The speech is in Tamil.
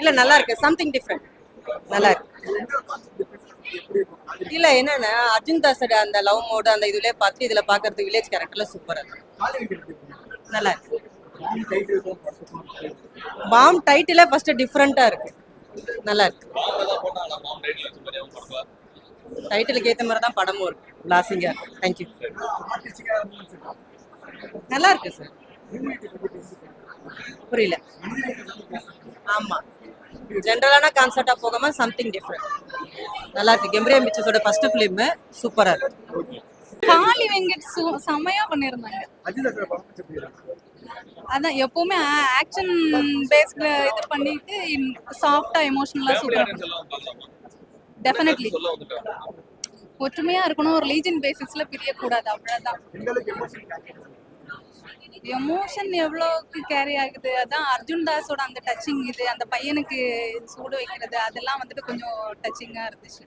இல்ல நல்லா இருக்கு. சம்திங் டிஃப்ரெண்ட் நல்லா இருக்கு. இல்ல என்னன்னா? அர்ஜுன் தாஸோட அந்த லவ் மோடு அந்த இதுலயே பார்த்து இதுல பாக்குறது வில்லேஜ் கேரக்டர்ல சூப்பரா இருக்கு நல்லா இருக்கு. பாம் டைட்டிலே ஃபர்ஸ்ட் டிஃப்ரெண்டா இருக்கு. நல்லா இருக்கு. டைட்டிலுக்கு ஏத்த மாதிரி தான் படமும் இருக்கு. பிளாசிங்கா இருக்கு. தேங்க்யூ நல்லா இருக்கு சார் புரியல. ஆமா. ஜென்ரலான கான்செப்டா போகாம சம்திங் டிஃப்ரெண்ட் நல்லா இருக்கு. கெம்பரியம் பிக்சர்ஸோட ஃபர்ஸ்ட் ஃபிலிம் சூப்பரா இருக்கு. காளி வெங்கட் செமையா பண்ணியிருந்தாங்க அதான் எப்பவுமே ஆக்ஷன் பேஸ்ட்ல இது பண்ணிட்டு சாஃப்டா எமோஷனலா சூப்பரா டெஃபினெட்லி ஒற்றுமையா இருக்கணும். ஒரு லீஜன் பேசிஸ்ல பிரியக்கூடாது. அவ்வளவுதான். எமோஷன் எவ்வளோக்கு கேரி ஆகுது? அதான் அர்ஜுன் தாஸோட அந்த டச்சிங் இது அந்த பையனுக்கு சூடு வைக்கிறது அதெல்லாம் வந்துட்டு கொஞ்சம் டச்சிங்கா இருந்துச்சு.